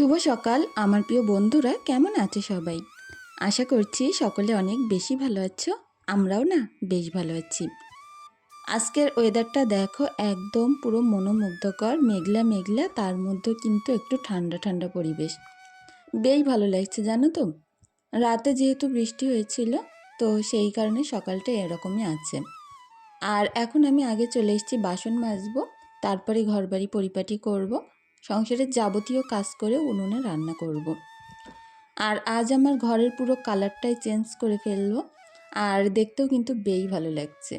শুভ সকাল, আমার প্রিয় বন্ধুরা, কেমন আছে সবাই? আশা করছি সকলে অনেক বেশি ভালো আছো, আমরাও না বেশ ভালো আছি। আজকের ওয়েদারটা দেখো একদম পুরো মনোমুগ্ধকর, মেঘলা মেঘলা, তার মধ্যে কিন্তু একটু ঠান্ডা ঠান্ডা পরিবেশ। বেশ ভালো লাগছে, জানো তো? রাতে যেহেতু বৃষ্টি হয়েছিল, তো সেই কারণে সকালটা এরকমই আছে। আর এখন আমি আগে চলে এসেছি বাসন মাজবো, তারপরে ঘরবাড়ি পরিপাটি করব সংসারের যাবতীয় কাজ করে উনুনে রান্না করব। আর আজ আমার ঘরের পুরো কালারটাই চেঞ্জ করে ফেলব আর দেখতেও কিন্তু বেই ভালো লাগছে।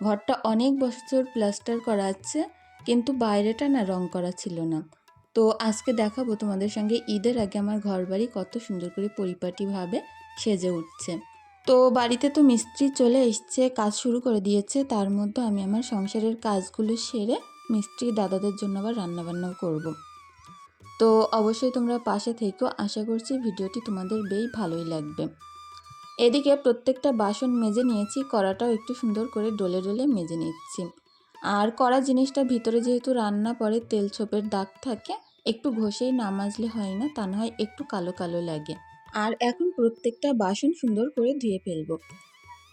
ঘরটা অনেক বছর প্লাস্টার করা আছে, কিন্তু বাইরেটা না রং করা ছিল না। তো আজকে দেখাবো তোমাদের সঙ্গে ঈদের আগে আমার ঘর বাড়ি কত সুন্দর করে পরিপাটিভাবে সেজে উঠছে। তো বাড়িতে তো মিস্ত্রি চলে এসছে, কাজ শুরু করে দিয়েছে, তার মধ্যে আমি আমার সংসারের কাজগুলো সেরে মিস্ত্রি দাদাদের জন্য আবার রান্নাবান্নাও করব। তো অবশ্যই তোমরা পাশে থেকেও আশা করছি ভিডিওটি তোমাদের বেশ ভালোই লাগবে। এদিকে প্রত্যেকটা বাসন মেজে নিয়েছি, কড়াটাও একটু সুন্দর করে ডলে ডলে মেজে নিচ্ছি। আর কড়া জিনিসটা ভিতরে যেহেতু রান্না পরে তেল ছোপের দাগ থাকে, একটু ঘষেই না মাজলে হয় না, তা না হয় একটু কালো কালো লাগে। আর এখন প্রত্যেকটা বাসন সুন্দর করে ধুয়ে ফেলব।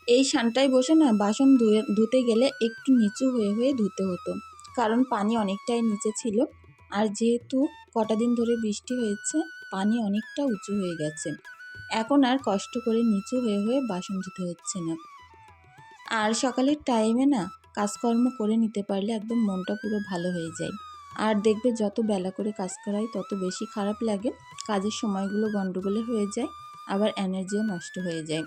এই সানটায় বসে না, বাসন ধুয়ে ধুতে গেলে একটু নিচু হয়ে হয়ে ধুতে হতো। কারণ পানি অনেকটাই নিচে ছিল। আর যেহেতু কটা দিন ধরে বৃষ্টি হয়েছে, পানি অনেকটা উঁচু হয়ে গেছে। এখন আর কষ্ট করে নিচু হয়ে হয়ে বাসন ধুতে হচ্ছে না। আর সকালের টাইমে না কাজকর্ম করে নিতে পারলে একদম মনটা পুরো ভালো হয়ে যায়। আর দেখবে যত বেলা করে কাজ করাই তত বেশি খারাপ লাগে। কাজের সময়গুলো গণ্ডগোলে হয়ে যায়, আবার এনার্জিও নষ্ট হয়ে যায়।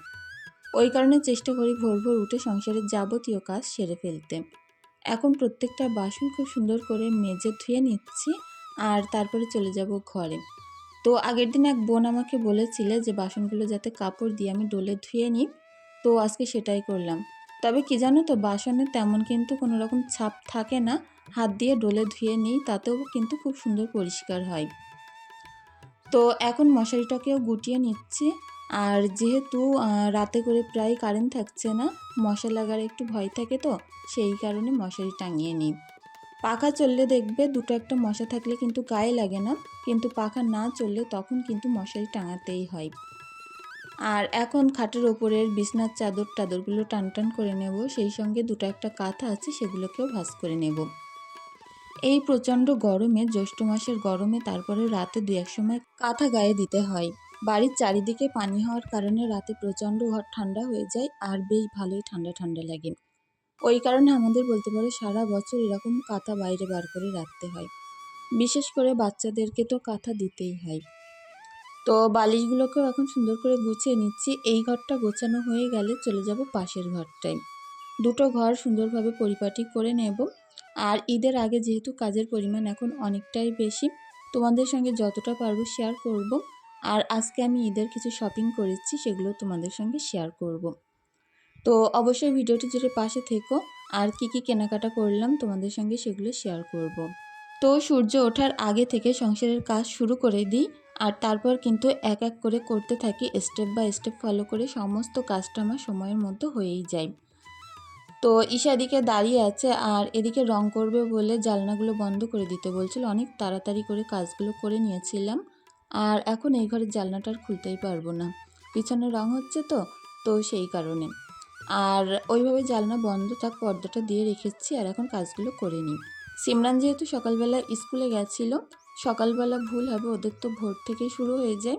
ওই কারণে চেষ্টা করি ভোর ভোর উঠে সংসারের যাবতীয় কাজ সেরে ফেলতে। এখন প্রত্যেকটা বাসন খুব সুন্দর করে মেজে ধুয়ে নিচ্ছি আর তারপরে চলে যাব ঘরে। তো আগের দিন এক বোন আমাকে বলেছিলে যে বাসনগুলো যাতে কাপড় দিয়ে আমি ডোলে ধুয়ে নিই, তো আজকে সেটাই করলাম। তবে কি জানো তো, বাসনে তেমন কিন্তু কোনো রকম ছাপ থাকে না, হাত দিয়ে ডোলে ধুয়ে নিই, তাতেও কিন্তু খুব সুন্দর পরিষ্কার হয়। তো এখন মশারিটাকেও গুটিয়ে নিচ্ছি। আর যেহেতু রাতে করে প্রায় কারেন্ট থাকছে না, মশা লাগার একটু ভয় থাকে তো, সেই কারণে মশারি টাঙিয়ে নিই। পাখা চললে দেখবে দুটো একটা মশা থাকলে কিন্তু গায়ে লাগে না, কিন্তু পাখা না চললে তখন কিন্তু মশারি টাঙাতেই হয়। আর এখন খাটের ওপরের বিছনার চাদর টাদরগুলো টান টান করে নেব, সেই সঙ্গে দুটো একটা কাঁথা আছে, সেগুলোকেও ভাস করে নেব। এই প্রচণ্ড গরমে, জ্যৈষ্ঠ মাসের গরমে তারপরে রাতে দু এক সময় কাঁথা গায়ে দিতে হয়। বাড়ির চারিদিকে পানি হওয়ার কারণে রাতে প্রচণ্ড ঘর ঠান্ডা হয়ে যায় আর বেশ ভালোই ঠান্ডা ঠান্ডা লাগে। ওই কারণে আমাদের বলতে পারে সারা বছর এরকম কাঁথা বাইরে বার করে রাখতে হয়। বিশেষ করে বাচ্চাদেরকে তো কাঁথা দিতেই হয়। তো বালিশগুলোকেও এখন সুন্দর করে গুছিয়ে নিচ্ছি। এই ঘরটা গোছানো হয়ে গেলে চলে যাব পাশের ঘরটায়। দুটো ঘর সুন্দরভাবে পরিপাটি করে নেব। আর ঈদের আগে যেহেতু কাজের পরিমাণ এখন অনেকটাই বেশি, তোমাদের সঙ্গে যতটা পারব শেয়ার করব। আর আজকে আমি ঈদের কিছু শপিং করেছি, সেগুলো তোমাদের সঙ্গে শেয়ার করব। তো অবশ্যই ভিডিওটি জুড়ে পাশে থেকো, আর কি কি কেনাকাটা করলাম তোমাদের সঙ্গে সেগুলো শেয়ার করব। তো সূর্য ওঠার আগে থেকে সংসারের কাজ শুরু করে দিই, আর তারপর কিন্তু এক এক করে করতে থাকি স্টেপ বাই স্টেপ ফলো করে সমস্ত কাজটা আমার সময়ের মধ্যে হয়েই যায়। তো ঈশা এদিকে দাঁড়িয়ে আছে, আর এদিকে রং করবে বলে জালনাগুলো বন্ধ করে দিতে বলছিল, অনেক তাড়াতাড়ি করে কাজগুলো করে নিয়েছিলাম। আর এখন এই ঘরের জালনাটা আর খুলতেই পারব না। পিছনে রং হচ্ছে তো তো সেই কারণে। আর ওইভাবে জালনা বন্ধ থাক পর্দাটা দিয়ে রেখেছি আর এখন কাজগুলো করে নিই। সিমরান যেহেতু সকালবেলা স্কুলে গেছিল, সকালবেলা ভুল হবে, ওদের তো ভোর থেকেই শুরু হয়ে যায়।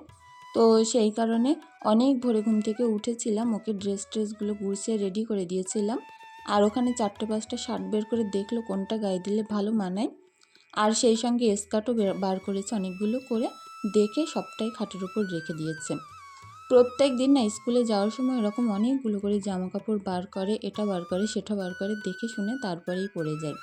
তো সেই কারণে অনেক ভোরে ঘুম থেকে উঠেছিলাম, ওকে ড্রেস ট্রেসগুলো গুছিয়ে রেডি করে দিয়েছিলাম। আর ওখানে চারটে পাঁচটা শার্ট বের করে দেখল কোনটা গায়ে দিলে ভালো মানায়। আর সেই সঙ্গে স্কার্টও বার করেছে অনেকগুলো করে। দেখে সবটাই খাটের উপর রেখে দিয়েছে। প্রত্যেক দিন না স্কুলে যাওয়ার সময় এরকম অনেকগুলো করে জামা কাপড় বার করে, এটা বার করে, সেটা বার করে দেখে শুনে তারপরেই পড়ে যায়।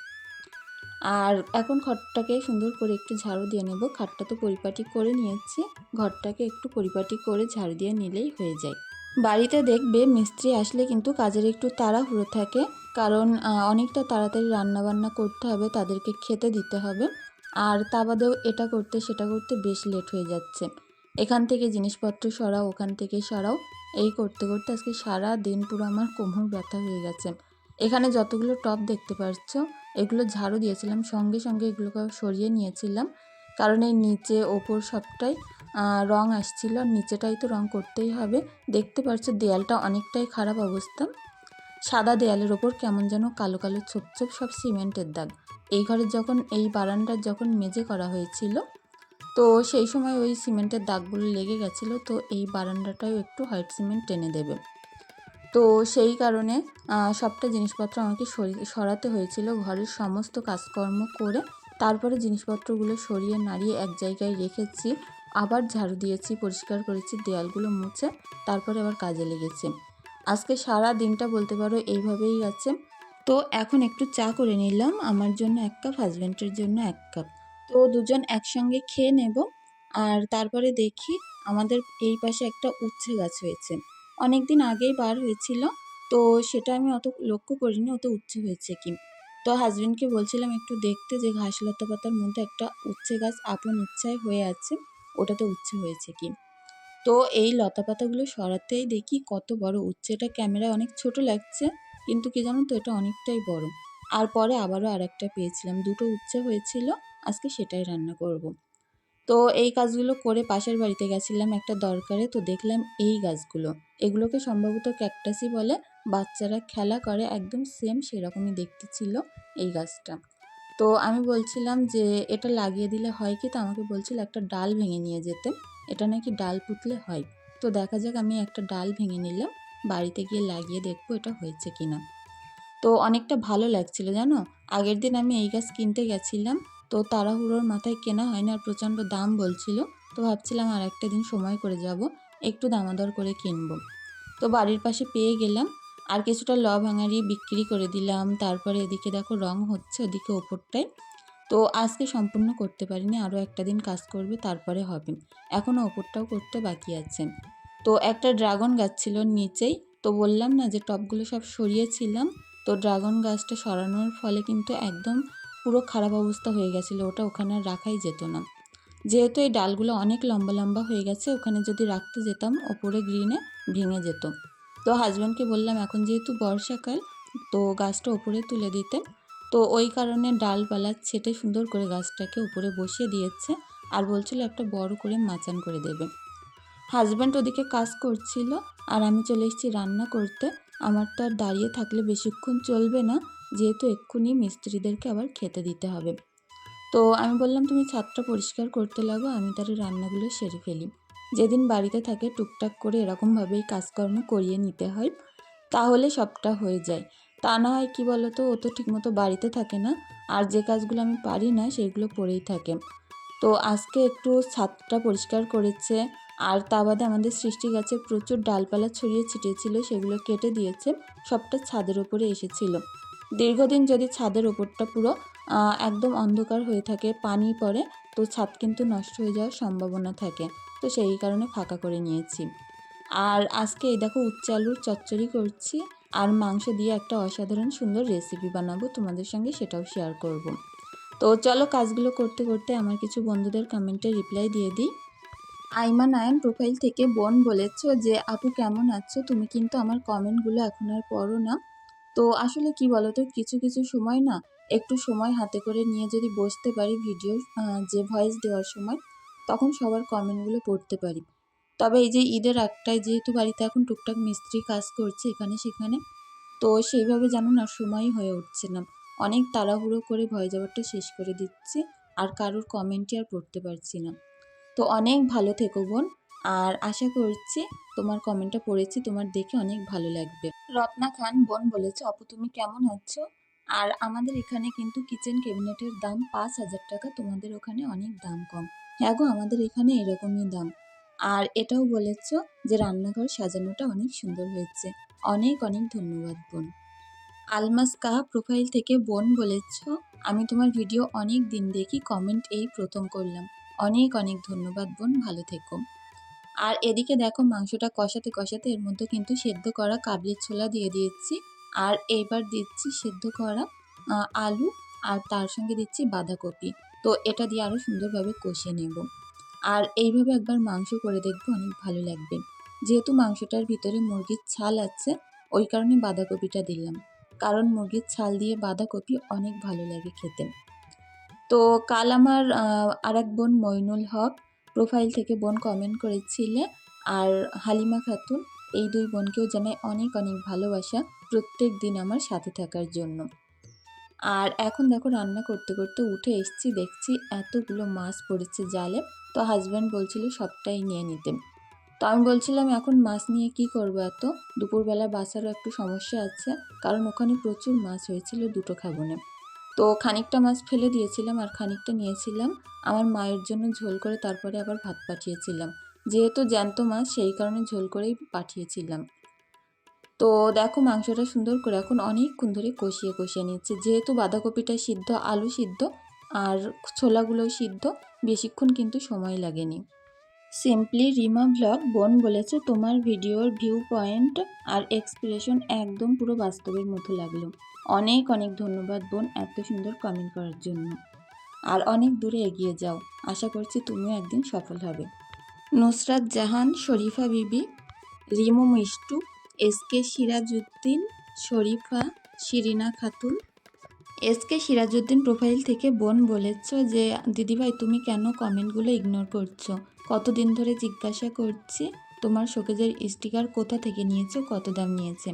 আর এখন ঘরটাকে সুন্দর করে একটু ঝাড়ু দিয়ে নেব। খাটটা তো পরিপাটি করে নিয়েছি। ঘরটাকে একটু পরিপাটি করে ঝাড়ু দিয়ে নিলেই হয়ে যায়। বাড়িতে দেখবে মিস্ত্রি আসলে কিন্তু কাজের একটু তাড়াহুড়ো থাকে। কারণ অনেকটা তাড়াতাড়ি রান্না বান্না করতে হবে, তাদেরকে খেতে দিতে হবে। আর তা বাদেও এটা করতে, সেটা করতে বেশ লেট হয়ে যাচ্ছে। এখান থেকে জিনিসপত্র সরাও, ওখান থেকে সরাও। এই করতে করতে আজকে সারা দিন পুরো আমার কোমর ব্যথা হয়ে গেছে। এখানে যতগুলো টপ দেখতে পাচ্ছ, এগুলো ঝাড়ু দিয়েছিলাম, সঙ্গে সঙ্গে এগুলোকে সরিয়ে নিয়েছিলাম। কারণ এই নিচে ওপর সবটাই রং আসছিল নিচেটাই তো রং করতেই হবে। দেখতে পাচ্ছ দেয়ালটা অনেকটাই খারাপ অবস্থা। সাদা দেয়ালের ওপর কেমন যেন কালো কালো ছোপ ছোপ সব সিমেন্টের দাগ। এই ঘরের যখন, এই বারান্দার যখন মেজে করা হয়েছিল, তো সেই সময় ওই সিমেন্টের দাগগুলো লেগে গেছিল, তো এই বারান্দাটাও একটু হোয়াইট সিমেন্ট টেনে দেবে। তো সেই কারণে সবটা জিনিসপত্র আমাকে সরি- সরাতে হয়েছিল ঘরের সমস্ত কাজকর্ম করে। তারপরে জিনিসপত্রগুলো সরিয়ে নাড়িয়ে এক জায়গায় রেখেছি, আবার ঝাড়ু দিয়েছি, পরিষ্কার করেছি, দেয়ালগুলো মুছে, তারপরে আবার কাজে লেগেছে। আজকে সারা দিনটা বলতে পারো এইভাবেই গেছে তো এখন একটু চা করে নিলাম। আমার জন্য এক কাপ হাজব্যান্ডের জন্য এক কাপ। তো দুজন একসঙ্গে খেয়ে নেব। আর তারপরে দেখি আমাদের এই পাশে একটা উচ্ছে গাছ হয়েছে। অনেক দিন আগেই বার হয়েছিল। তো সেটা আমি অত লক্ষ্য করিনি অত উচ্ছে হয়েছে কি। তো হাজবেন্ডকে বলছিলাম একটু দেখতে যে ঘাস লতা পাতার মধ্যে একটা উচ্ছে গাছ আপন ইচ্ছায় হয়ে আছে, ওটাতে উচ্ছে হয়েছে কি। তো এই লতা পাতাগুলো সরাতেই দেখি কত বড় উচ্ছে। এটা ক্যামেরায় অনেক ছোট লাগছে, কিন্তু কি জানো তো এটা অনেকটাই বড়। আর পরে আবারও আরেকটা পেয়েছিলাম, দুটো উচ্ছে হয়েছিল, আজকে সেটাই রান্না করব। তো এই কাজগুলো করে পাশের বাড়িতে গেছিলাম একটা দরকারে, তো দেখলাম এই গাছগুলো। এগুলোকে সম্ভবত ক্যাকটাসই বলে, বাচ্চারা খেলা করে একদম সেম সেরকমই দেখতে ছিল এই গাছটা। তো আমি বলছিলাম যে এটা লাগিয়ে দিলে হয় কি, তো আমাকে বলছিল একটা ডাল ভেঙে নিয়ে যেতে। এটা নাকি ডাল পুতলে হয়। তো দেখা যাক আমি একটা ডাল ভেঙে নিলাম, বাড়িতে গিয়ে লাগিয়ে দেখব এটা হয়েছে কিনা। তো অনেকটা ভালো লাগছিল, জানো? আগের দিন আমি এই গাছ কিনতে গেছিলাম, তো তাড়াহুড়োর মাথায় কেনা হয় না আর প্রচণ্ড দাম বলছিল, তো ভাবছিলাম আর একটা দিন সময় করে যাব, একটু দামাদর করে কিনব। তো বাড়ির পাশে পেয়ে গেলাম, আর কিছুটা ল ভাঙারি বিক্রি করে দিলাম, তারপরে এদিকে দেখো রং হচ্ছে, ওদিকে ওপরটায়। তো আজকে সম্পূর্ণ করতে পারিনি, আরও একটা দিন কাজ করবে, তারপরে হবে। এখনও ওপরটাও করতে বাকি আছে। তো একটা ড্রাগন গাছ ছিল নিচেই, তো বললাম না যে টবগুলো সব সরিয়েছিলাম, তো ড্রাগন গাছটা সরানোর ফলে কিন্তু একদম পুরো খারাপ অবস্থা হয়ে গেছিল, ওটা ওখানে রাখাই যেত না। যেহেতু এই ডালগুলো অনেক লম্বা লম্বা হয়ে গেছে, ওখানে যদি রাখতে যেতাম, ওপরে গ্রিনে ভেঙে যেত। তো হাজব্যান্ডকে বললাম, এখন যেহেতু বর্ষাকাল, তো গাছটা ওপরে তুলে দিতে। তো ওই কারণে ডালপালা ছেটে সুন্দর করে গাছটাকে উপরে বসিয়ে দিয়েছে আর বলছিল একটা বড় করে মাচান করে দেবে। হাজব্যান্ড ওদিকে কাজ করছিল আর আমি চলে এসেছি রান্না করতে। আমার তো আর দাঁড়িয়ে থাকলে বেশিক্ষণ চলবে না, যেহেতু এক্ষুনি মিস্ত্রিদেরকে আবার খেতে দিতে হবে। তো আমি বললাম, তুমি ছাদটা পরিষ্কার করতে লাগো, আমি তার রান্নাগুলো সেরে ফেলি। যেদিন বাড়িতে থাকে, টুকটাক করে এরকমভাবেই কাজকর্ম করিয়ে নিতে হয়, তাহলে সবটা হয়ে যায়। তা না হয় কী বলো তো ও তো ঠিকমতো বাড়িতে থাকে না, আর যে কাজগুলো আমি পারি না সেগুলো পড়েই থাকে। তো আজকে একটু ছাদটা পরিষ্কার করেছে, আর তা বাদে আমাদের সৃষ্টি গাছে প্রচুর ডালপালা ছড়িয়ে ছিটিয়েছিল, সেগুলো কেটে দিয়েছে, সবটা ছাদের ওপরে এসেছিল। দীর্ঘদিন যদি ছাদের ওপরটা পুরো একদম অন্ধকার হয়ে থাকে, পানি পড়ে, তো ছাদ কিন্তু নষ্ট হয়ে যাওয়ার সম্ভাবনা থাকে। তো সেই কারণে ফাঁকা করে নিয়েছি। আর আজকে এই দেখো উচ্চ আলুর চচ্চড়ি করছি। আর মাংস দিয়ে একটা অসাধারণ সুন্দর রেসিপি বানাবো তোমাদের সঙ্গে, সেটাও শেয়ার করব। তো চলো কাজগুলো করতে করতে আমার কিছু বন্ধুদের কমেন্টে রিপ্লাই দিয়ে দিই। আইমা নায়ন প্রোফাইল থেকে বোন বলেছ যে, আপু কেমন আছো? তুমি কিন্তু আমার কমেন্টগুলো এখন আর পড়ো না। তো আসলে কি বলতো, কিছু কিছু সময় না, একটু সময় হাতে করে নিয়ে যদি বসতে পারি ভিডিও যে ভয়েস দেওয়ার সময়, তখন সবার কমেন্টগুলো পড়তে পারি। তবে এই যে ঈদের একটাই যেহেতু বাড়িতে এখন টুকটাক মিস্ত্রি কাজ করছে এখানে সেখানে, তো সেইভাবে যেন না সময়ই হয়ে উঠছে না। অনেক তাড়াহুড়ো করে ভয় যাওয়ারটা শেষ করে দিচ্ছি আর কারোর কমেন্টই আর পড়তে পারছি না। তো অনেক ভালো থেকো বোন, আর আশা করছি তোমার কমেন্টটা পড়েছি, তোমার দেখে অনেক ভালো লাগবে। রত্না খান বোন বলেছে, অপু, তুমি কেমন আছো? আর আমাদের এখানে কিন্তু কিচেন ক্যাবিনেটের দাম পাঁচ হাজার টাকা, তোমাদের ওখানে অনেক দাম কম। হ্যাঁ গো, আমাদের এখানে এরকমই দাম। আর এটাও বলেছ যে রান্নাঘর সাজানোটা অনেক সুন্দর হয়েছে। অনেক অনেক ধন্যবাদ, বোন। আলমাস কাহা প্রোফাইল থেকে, বোন, বলেছ, আমি তোমার ভিডিও অনেক দিন দেখি কমেন্ট এই প্রথম করলাম। অনেক অনেক ধন্যবাদ, বোন, ভালো থেকো। আর এদিকে দেখো, মাংসটা কষাতে কষাতে এর মধ্যে কিন্তু সেদ্ধ করা কাবলির ছোলা দিয়ে দিয়েছি। আর এইবার দিচ্ছি সেদ্ধ করা আলু, আর তার সঙ্গে দিচ্ছি বাঁধাকপি। তো এটা দিয়ে আরও সুন্দরভাবে কষিয়ে নেব। আর এইভাবে একবার মাংস করে দেখব অনেক ভালো লাগবে। যেহেতু মাংসটার ভিতরে মুরগির ছাল আছে, ওই কারণে বাঁধাকপিটা দিলাম। কারণ মুরগির ছাল দিয়ে বাঁধাকপি অনেক ভালো লাগে খেতে। তো কাল আমার আর এক বোন মইনুল হক প্রোফাইল থেকে বোন কমেন্ট করেছিলে আর হালিমা খাতুন, এই দুই বোনকেও জানাই অনেক অনেক ভালোবাসা প্রত্যেক দিন আমার সাথে থাকার জন্য। আর এখন দেখো রান্না করতে করতে উঠে এসছি, দেখছি এতগুলো মাছ পড়েছে জালে। তো হাজব্যান্ড বলছিল সবটাই নিয়ে নিতে। তো আমি বলছিলাম, এখন মাছ নিয়ে কি করব এত? দুপুরবেলা বাসারও একটু সমস্যা আছে, কারণ ওখানে প্রচুর মাছ হয়েছিল, দুটো খাব না। তো খানিকটা মাছ ফেলে দিয়েছিলাম আর খানিকটা নিয়েছিলাম। আমার মায়ের জন্য ঝোল করে তারপরে আবার ভাত পাঠিয়েছিলাম। যেহেতু জ্যান্ত মাছ, সেই কারণে ঝোল করেই পাঠিয়েছিলাম। তো দেখো মাংসটা সুন্দর করে এখন অনেকক্ষণ ধরে কষিয়ে কষিয়ে নিচ্ছে। যেহেতু বাঁধাকপিটা সিদ্ধ, আলু সিদ্ধ আর ছোলাগুলোও সিদ্ধ, বেশিক্ষণ কিন্তু সময় লাগেনি। সিম্পলি রিমা ব্লগ বোন বলেছে, তোমার ভিডিওর ভিউ পয়েন্ট আর এক্সপ্রেশন একদম পুরো বাস্তবের মতো লাগল। অনেক অনেক ধন্যবাদ বোন এত সুন্দর কমেন্ট করার জন্য। আর অনেক দূরে এগিয়ে যাও, আশা করছি তুমিও একদিন সফল হবে। Nusrat Jahan, Sharifa Bibi, Rimo Mishtu S K Sirajuddin Sharifa Shirina Khatun. S K Sirajuddin profile থেকে বোন বলেছ যে, দিদিভাই, তুমি কেন কমেন্টগুলো ইগনোর করছ? কতদিন ধরে জিজ্ঞাসা করছি, তোমার শোকেজের স্টিকার কোথা থেকে নিয়েছো, কত দাম নিয়েছে?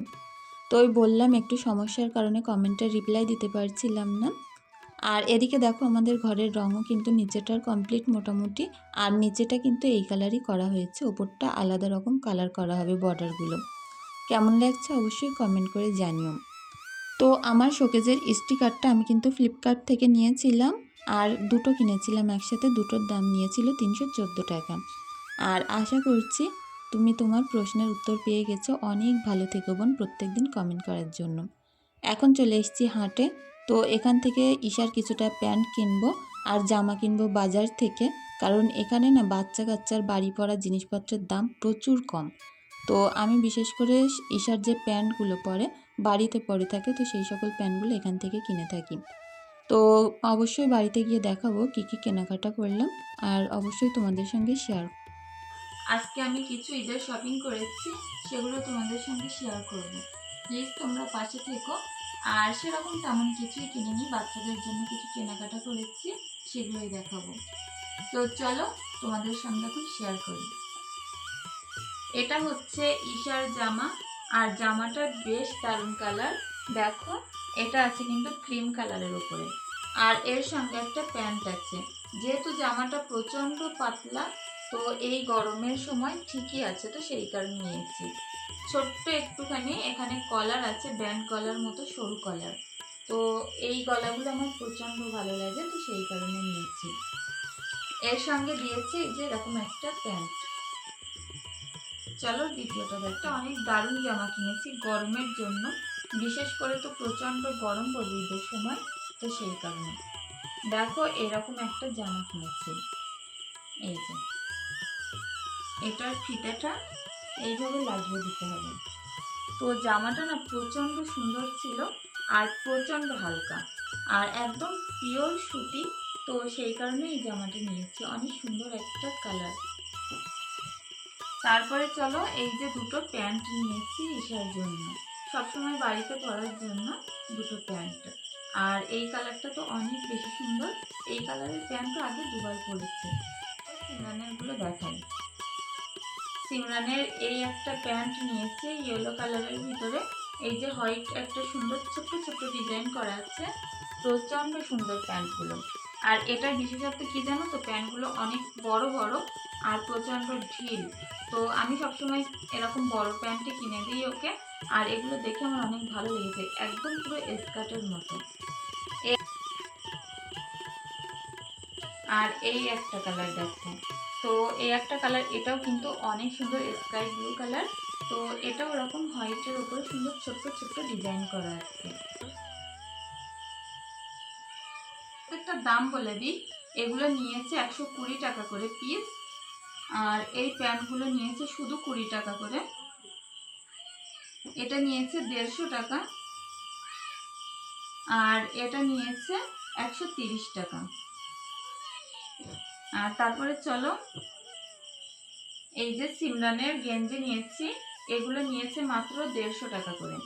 তো ওই বললাম, একটু সমস্যার কারণে কমেন্টের রিপ্লাই দিতে পারছিলাম না। আর এদিকে দেখো, আমাদের ঘরের রঙও কিন্তু নিচেটার কমপ্লিট মোটামুটি, আর নিচেটা কিন্তু এই কালারই করা হয়েছে। ওপরটা আলাদা রকম কালার করা হবে বর্ডারগুলো কেমন লাগছে অবশ্যই কমেন্ট করে জানিও। তো আমার শোকেজের স্টিকারটা আমি কিন্তু ফ্লিপকার্ট থেকে নিয়েছিলাম আর দুটো কিনেছিলাম একসাথে, দুটোর দাম নিয়েছিল তিনশো চোদ্দ টাকা। আর আশা করছি তুমি তোমার প্রশ্নের উত্তর পেয়ে গেছো। অনেক ভালো থেকো বোন প্রত্যেক দিন কমেন্ট করার জন্য। এখন চলে এসেছি হাটে। তো এখান থেকে ঈশার কিছুটা প্যান্ট কিনবো আর জামা কিনবো বাজার থেকে। কারণ এখানে না বাচ্চা কাচ্চার বাড়ি পড়া জিনিসপত্রের দাম প্রচুর কম। তো আমি বিশেষ করে ঈশার যে প্যান্টগুলো পরে, বাড়িতে পরে থাকে, তো সেই সকল প্যান্টগুলো এখান থেকে কিনে থাকি। তো অবশ্যই বাড়িতে গিয়ে দেখাবো কী কী কেনাকাটা করলাম, আর অবশ্যই তোমাদের সঙ্গে শেয়ার আজকে আমি কিছু ঈদের শপিং করেছি, সেগুলো তোমাদের সঙ্গে শেয়ার করব। প্লিজ তোমরা পাশে থেকো, আর সেরকম তেমন কিছুই কিনিনি, বাচ্চাদের জন্য কিছু কেনাকাটা করেছি, সেগুলোই দেখাবো। তো চলো তোমাদের সঙ্গে এখন শেয়ার করি। এটা হচ্ছে ঈশার জামা, আর জামাটার বেশ দারুণ কালার। দেখো, এটা আছে কিন্তু ক্রিম কালারের উপরে। আর এর সঙ্গে একটা প্যান্ট আছে। যেহেতু জামাটা প্রচণ্ড পাতলা, তো এই গরমের সময় ঠিকই আছে, তো সেই কারণে নিয়েছি। ছোট্ট একটুখানি, এখানে কলার আছে, ব্যান্ড কলার মতো সরু কলার। তো এই গলাগুলো আমার প্রচণ্ড ভালো লাগে, তো সেই কারণে নিয়েছি। এর সঙ্গে দিয়েছি যে এরকম একটা প্যান্ট। চলো দ্বিতীয়টা একটা অনেক দারুণ জামা কিনেছি গরমের জন্য। বিশেষ করে তো প্রচণ্ড গরম পড়বে ঈদের সময়, তো সেই কারণে। দেখো, এরকম একটা জামা কিনেছি। এই যে। এটার ফিতাটা এইভাবে লাগিয়ে দিতে হবে। তো জামাটা না প্রচণ্ড সুন্দর ছিল আর প্রচণ্ড হালকা। আর একদম পিওর সুতি, তো সেই কারণে এই জামাটা নিয়েছি। অনেক সুন্দর একটা কালার তারপরে চলো এই যে দুটো প্যান্ট নিয়েছি ঈশার জন্য। সবসময় বাড়িতে পরার জন্য দুটো প্যান্ট। আর এই কালারটা তো অনেক বেশি সুন্দর। এই কালারের প্যান্টও আগে দুবার পরেছে। সিমরানেরগুলো দেখাই। সিমরানের এই একটা প্যান্ট নিয়েছে ইয়েলো কালারের ভিতরে। এই যে হোয়াইট একটা সুন্দর ছোট্ট ছোট্ট ডিজাইন করা আছে। প্রচণ্ড সুন্দর প্যান্টগুলো। আর এটার বিশেষত্ব কী জানো তো? প্যান্টগুলো অনেক বড় বড় আর প্রচণ্ড ঢিল। তো আমি সবসময় এরকম বড় প্যান্টই কিনে দিই ওকে। আর এগুলো দেখে আমার অনেক ভালো লেগেছে। একদম পুরো স্কার্টের মতো। আর এই একটা কালার দেখো। তো এই একটা কালার, এটাও কিন্তু অনেক সুন্দর স্কাই ব্লু কালার। তো এটাও ওরকম হোয়াইটের উপরে সুন্দর ছোট্ট ছোট্ট ডিজাইন করা আছে। একটা দাম বলে দিই। এগুলো নিয়েছে একশো কুড়ি টাকা করে পিস আর এই প্যান্টগুলো নিয়েছে শুধু কুড়ি টাকা করে। এটা নিয়েছে দেড়শো টাকা, আর এটা নিয়েছে একশো তিরিশ টাকা। আর তারপরে চলো, এই যে সিমরানের গেঞ্জি নিয়েছি, এগুলো নিয়েছে মাত্র দেড়শো টাকা করে।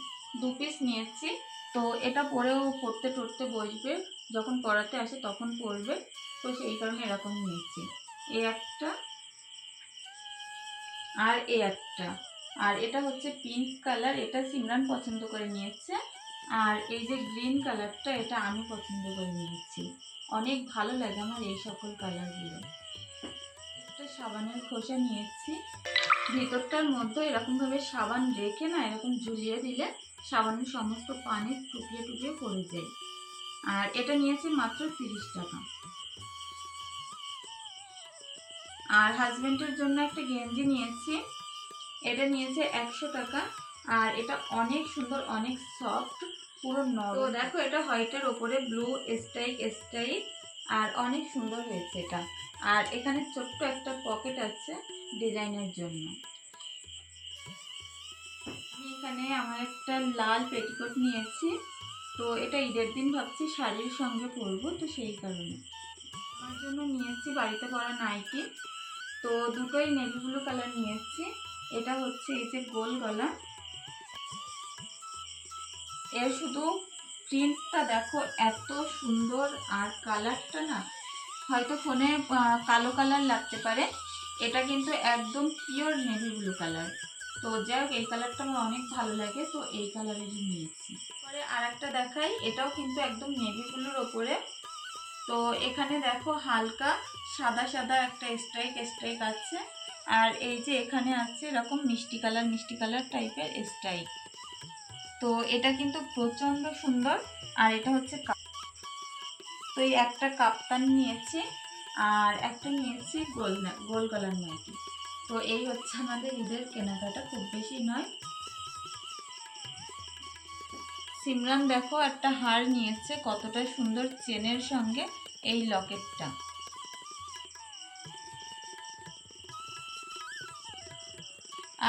দু পিস নিয়েছি। তো এটা পরেও পড়তে টরতে বসবে, যখন পড়াতে আসে তখন পরবে। তো সেই কারণে এরকম নিয়েছি। এ একটা আর এ একটা। আর এটা হচ্ছে পিঙ্ক কালার এটা সিমরান পছন্দ করে নিয়েছে। আর এই যে গ্রিন কালারটা এটা আমি পছন্দ করে নিয়েছি। অনেক ভালো লাগে আমার এই সকল কালারগুলো একটা সাবানের খোসা নিয়েছি। ভিতরটার মধ্যে এরকমভাবে সাবান রেখে না, এরকম ঝুলিয়ে দিলে সাবানের সমস্ত পানি টুকিয়ে টুকিয়ে পড়ে যায়। আর এটা নিয়েছি মাত্র তিরিশ টাকা। আর হাজবেন্ডের জন্য একটা গেঞ্জি নিয়েছি। এটা নিয়েছে একশো টাকা। আর এটা অনেক সুন্দর, অনেক সফট পুরো নরম। তো দেখো, এটা হোয়াইটের ওপরে ব্লু স্টাইক স্টাইক আর অনেক সুন্দর হয়েছে এটা। আর এখানে ছোট্ট একটা পকেট আছে ডিজাইনের জন্য। এখানে আমার একটা লাল পেটিকোট নিয়েছি। তো এটা ঈদের দিন ভাবছি শাড়ির সঙ্গে পরবো, তো সেই কারণে। আমার জন্য নিয়েছি বাড়িতে পরা নাইটি। তো দুটোই নেভি ব্লু কালার নিয়েছি। এটা হচ্ছে এই যে গোল গলা। এর শুধু প্রিন্টটা দেখো এত সুন্দর, আর কালারটা না, হয়তো ফোনে কালো কালার লাগতে পারে। এটা কিন্তু একদম পিওর নেভি ব্লু কালার। তো যাই হোক এই কালারটা আমার অনেক ভালো লাগে, তো এই কালারেরই নিয়েছি। পরে আর একটা দেখাই, এটাও কিন্তু একদম নেভি ব্লুর ওপরে। তো এখানে দেখো হালকা সাদা সাদা একটা স্ট্রাইক স্ট্রাইক আছে। আর এই যে এখানে আছে এরকম মিষ্টি কালার মিষ্টি কালার টাইপের স্ট্রাইক তো এটা কিন্তু প্রচণ্ড সুন্দর, আর এটা হচ্ছে কাপ তো এই একটা কাপ্তান নিয়েছি, আর একটা নিয়েছি গোল গোল কালার নাইটি তো এই হচ্ছে আমাদের ঈদের কেনাকাটা, খুব বেশি নয়। সিমরান দেখো একটা হার নিয়েছে, কতটা সুন্দর চেনের সঙ্গে এই লকেটটা।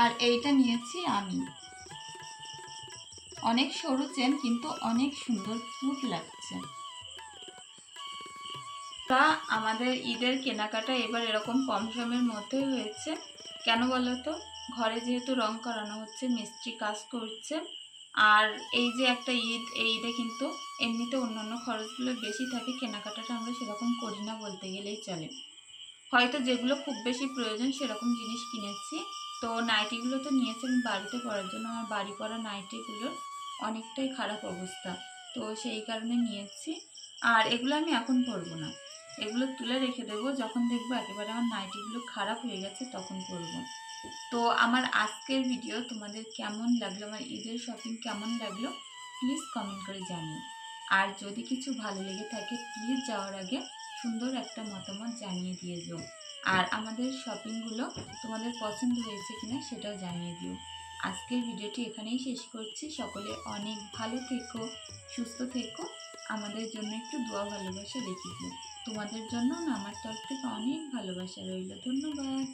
আর এইটা নিয়েছি আমি। অনেক সরু চেন, কিন্তু অনেক সুন্দর, কিউট লাগছে। তা আমাদের ঈদের কেনাকাটা এবার এরকম কম সময়ের মধ্যে হয়েছে। কেন বলো তো? ঘরে যেহেতু রং করানো হচ্ছে, মিস্ত্রি কাজ করছে, আর এই যে একটা ঈদ, এই ঈদে কিন্তু এমনিতে অন্যান্য খরচগুলো বেশি থাকে, কেনাকাটাটা আমরা সেরকম করি না বলতে গেলেই চলে। হয়তো যেগুলো খুব বেশি প্রয়োজন সেরকম জিনিস কিনেছি। তো নাইটিগুলো তো নিয়েছি আমি বাড়িতে পরার জন্য, আমার বাড়ি পরা নাইটিগুলোর অনেকটাই খারাপ অবস্থা। তো সেই কারণে নিয়েছি, আর এগুলো আমি এখন পরবো না। এগুলো তুলে রেখে দেবো। যখন দেখব একেবারে আমার নাইটিগুলো খারাপ হয়ে গেছে, তখন পরবো। তো আমার আজকের ভিডিও তোমাদের কেমন লাগল, আমার ঈদের শপিং কেমন লাগল প্লিজ কমেন্ট করে জানিও। আর যদি কিছু ভালো লেগে থাকে প্লিজ যাওয়ার আগে সুন্দর একটা মতামত জানিয়ে দিয়ে যেও আর আমাদের শপিংগুলো তোমাদের পছন্দ হয়েছে কিনা সেটাও জানিয়ে দিও। আজকের ভিডিওটি এখানেই শেষ করছি। সকলে অনেক ভালো থেকো, সুস্থ থেকো। আমাদের জন্য একটু দোয়া, ভালোবাসা রেখে তোমাদের জন্য আমার তরফ থেকে অনেক ভালোবাসা রইল। ধন্যবাদ।